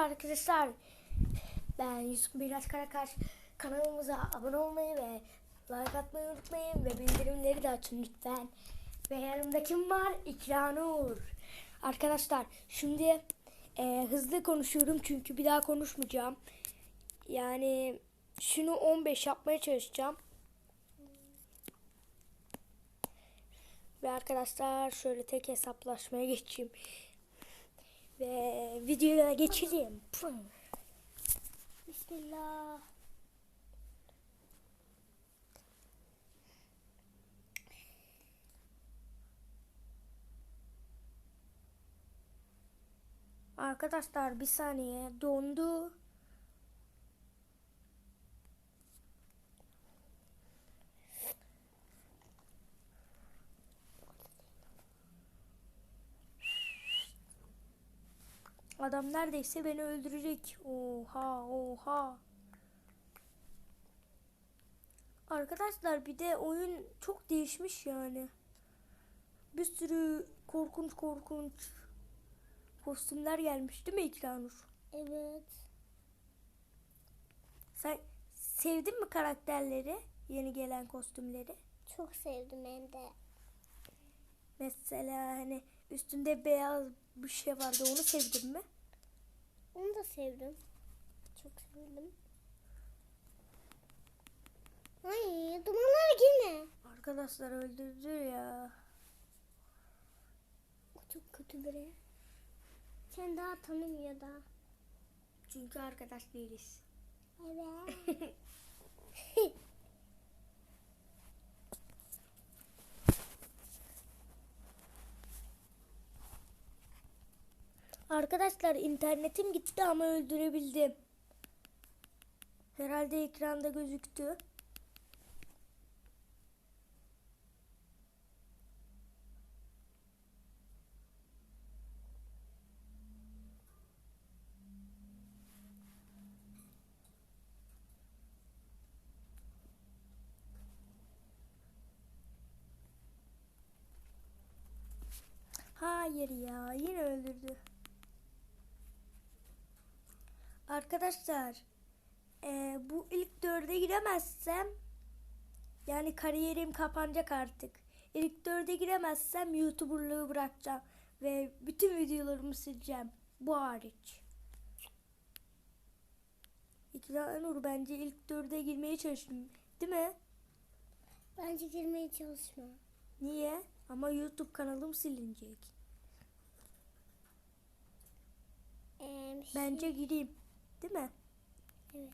arkadaşlar. Ben Yusuf Miraç Karakaş. Kanalımıza abone olmayı ve like atmayı unutmayın ve bildirimleri de açın lütfen. Ve yanımda kim var? İkranur. Arkadaşlar şimdi e, hızlı konuşuyorum çünkü bir daha konuşmayacağım. Yani şunu 15 yapmaya çalışacağım. Ve arkadaşlar şöyle tek hesaplaşmaya geçeyim. Ve videoya geçelim. Bismillah. Arkadaşlar bir saniye dondu. Adam neredeyse beni öldürecek. Oha oha. Arkadaşlar bir de oyun çok değişmiş yani. Bir sürü korkunç korkunç kostümler gelmiş değil mi İkranur? Evet. Sen sevdin mi karakterleri? Yeni gelen kostümleri? Çok sevdim hem de. Mesela hani üstünde beyaz bir şey vardı onu sevdin mi? Onu da sevdim. Çok sevdim. Ay dumanlar girme. Arkadaşlar öldürdü ya. O çok kötü biri. Sen daha tanımıyor da. Çünkü arkadaş değiliz. Evet. Arkadaşlar internetim gitti ama öldürebildim. Herhalde ekranda gözüktü. Hayır ya yine öldürdü. Arkadaşlar eee, bu ilk dörde giremezsem yani kariyerim kapanacak artık. İlk dörde giremezsem YouTuber'lığı bırakacağım ve bütün videolarımı sileceğim. Bu hariç. İkranur bence ilk dörde girmeye çalıştım. Değil mi? Bence girmeye çalışma. Niye? Ama YouTube kanalım silinecek. Ee, şey- Bence gireyim. Değil mi? Evet.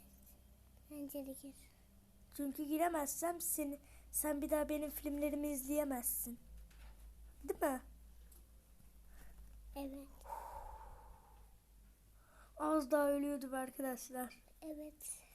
Bence de gir. Çünkü giremezsem seni, sen bir daha benim filmlerimi izleyemezsin. Değil mi? Evet. Az daha ölüyordum arkadaşlar. Evet.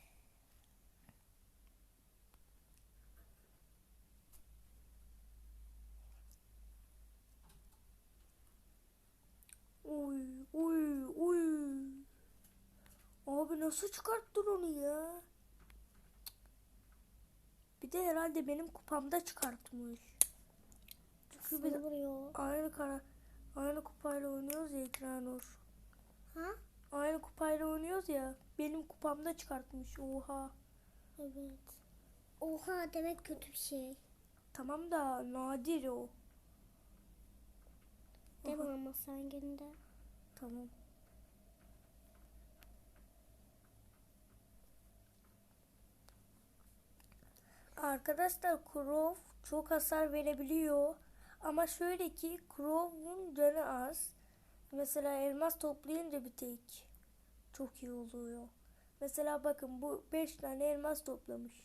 Nasıl çıkarttın onu ya? Bir de herhalde benim kupamda çıkartmış. Çünkü biz aynı kara aynı kupayla oynuyoruz ya Ekranur. Ha? Aynı kupayla oynuyoruz ya. Benim kupamda çıkartmış. Oha. Evet. Oha demek kötü bir şey. Tamam da nadir o. Deme ama sen gene de. Tamam. Arkadaşlar Crow çok hasar verebiliyor. Ama şöyle ki Crow'un canı az. Mesela elmas toplayınca bir tek çok iyi oluyor. Mesela bakın bu 5 tane elmas toplamış.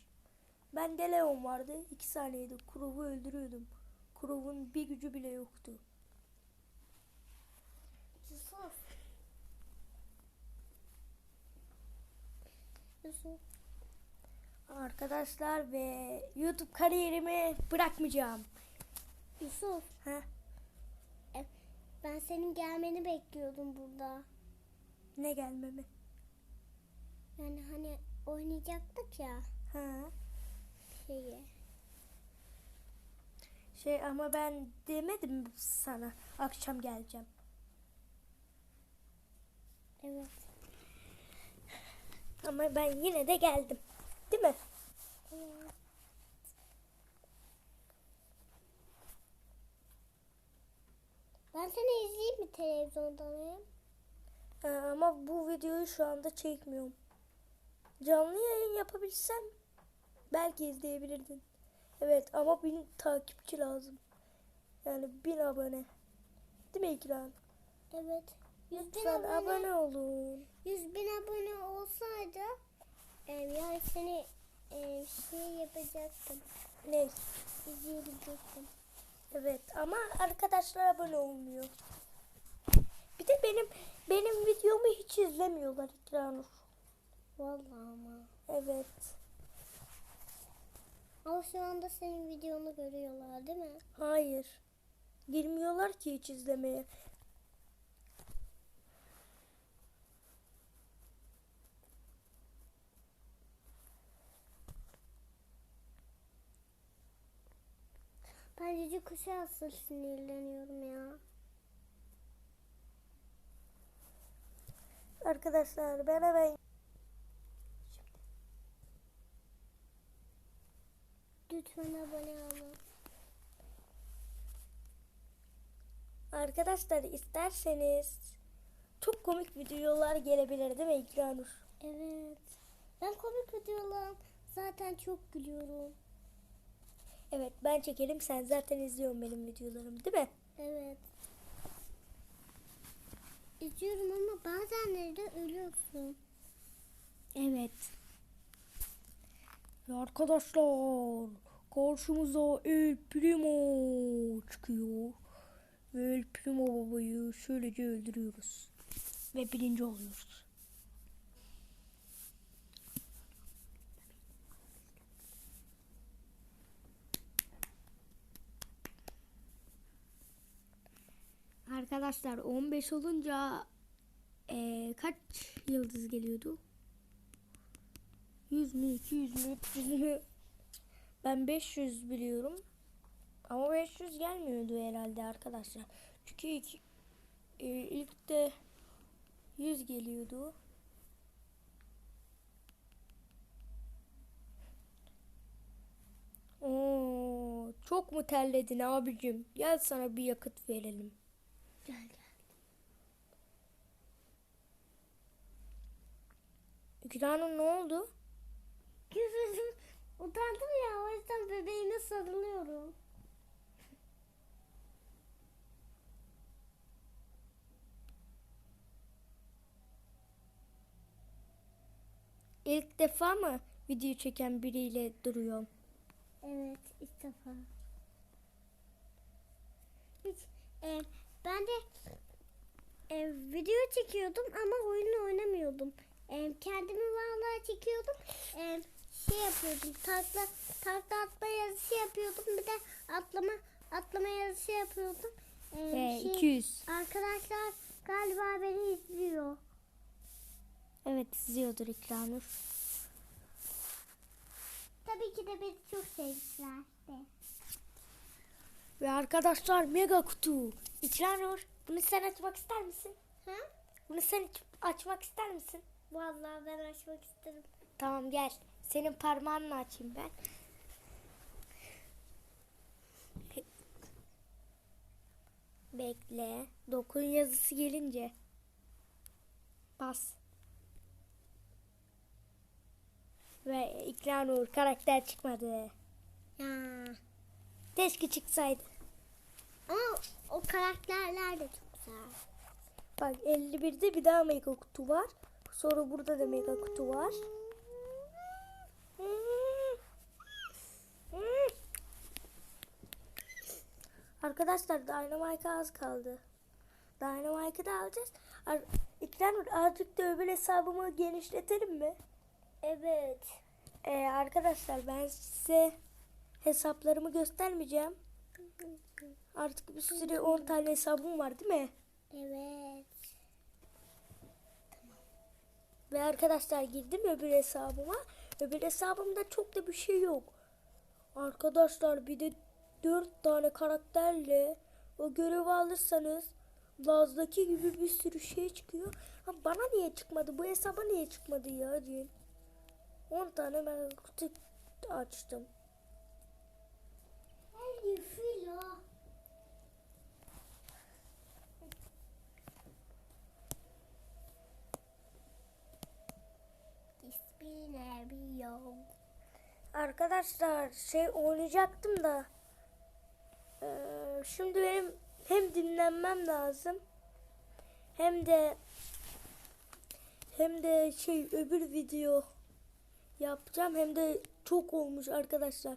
Ben de Leon vardı. 2 saniyede Crow'u öldürüyordum. Crow'un bir gücü bile yoktu. Yusuf. Yusuf. Arkadaşlar ve YouTube kariyerimi bırakmayacağım. Yusuf. Ha? Ben senin gelmeni bekliyordum burada. Ne gelmemi? Yani hani oynayacaktık ya Ha? şeyi. Şey ama ben demedim sana akşam geleceğim. Evet. Ama ben yine de geldim. Değil mi? Evet. Ben seni izleyeyim mi televizyondan? Ee, ama bu videoyu şu anda çekmiyorum. Canlı yayın yapabilsem belki izleyebilirdin. Evet ama bin takipçi lazım. Yani bin abone. Değil mi İkram? Evet. 100 bin Lütfen abone, abone olun. 100 bin abone olsaydı e, yani seni e, şey yapacaktım. Ne? izleyebilecektim. Evet ama arkadaşlar abone olmuyor. Bir de benim benim videomu hiç izlemiyorlar İkranur. Vallahi ama. Evet. Ama şu anda senin videonu görüyorlar değil mi? Hayır. Girmiyorlar ki hiç izlemeye. Ben cici kuşa asıl sinirleniyorum ya. Arkadaşlar ben hemen Lütfen abone olun. Arkadaşlar isterseniz çok komik videolar gelebilir değil mi İkranur? Evet. Ben komik videolar zaten çok gülüyorum. Evet ben çekelim sen zaten izliyorsun benim videolarımı değil mi? Evet. İzliyorum ama bazenleri de ölüyorsun. Evet. Ve arkadaşlar karşımıza El Primo çıkıyor. Ve El Primo babayı şöylece öldürüyoruz. Ve birinci oluyoruz. Arkadaşlar 15 olunca eee, kaç yıldız geliyordu? 100 mü 200 mü 300 mü? Ben 500 biliyorum. Ama 500 gelmiyordu herhalde arkadaşlar. Çünkü ilk, e, ilk de 100 geliyordu. Oo, çok mu terledin abicim? Gel sana bir yakıt verelim. Gel gel. İkranın ne oldu? Küfürüm. Utandım ya o yüzden bebeğime sarılıyorum. İlk defa mı video çeken biriyle duruyorum? Evet ilk defa. Hiç, e, ben de e, video çekiyordum ama oyunu oynamıyordum. E, kendimi vallahi çekiyordum. E, şey yapıyordum. Takla takla atma yazısı yapıyordum. Bir de atlama atlama yazısı yapıyordum. E, He, şey, 200. Arkadaşlar galiba beni izliyor. Evet izliyordur İkranur. Tabii ki de beni çok sevmişler. de. Ve arkadaşlar mega kutu. İkranur bunu sen açmak ister misin? Ha? Bunu sen aç- açmak ister misin? Vallahi ben açmak isterim. Tamam gel. Senin parmağınla açayım ben. Bekle. Dokun yazısı gelince. Bas. Ve İkranur karakter çıkmadı. Ya. Keşke çıksaydı. Ama o karakterler de çok güzel. Bak 51'de bir daha mega kutu var. Sonra burada da mega kutu var. Arkadaşlar Dynamite'a az kaldı. Dynamite'ı da alacağız. Ar İkranur azıcık da öbür hesabımı genişletelim mi? Evet. Ee, arkadaşlar ben size hesaplarımı göstermeyeceğim. Artık bir sürü 10 tane hesabım var değil mi? Evet. Ve arkadaşlar girdim öbür hesabıma. Öbür hesabımda çok da bir şey yok. Arkadaşlar bir de 4 tane karakterle o görevi alırsanız Laz'daki gibi bir sürü şey çıkıyor. Ha, bana niye çıkmadı? Bu hesaba niye çıkmadı ya diye. 10 tane ben kutu açtım. Hadi filo. Bismillah. Arkadaşlar şey oynayacaktım da eee, şimdi benim hem dinlenmem lazım hem de hem de şey öbür video yapacağım hem de çok olmuş arkadaşlar.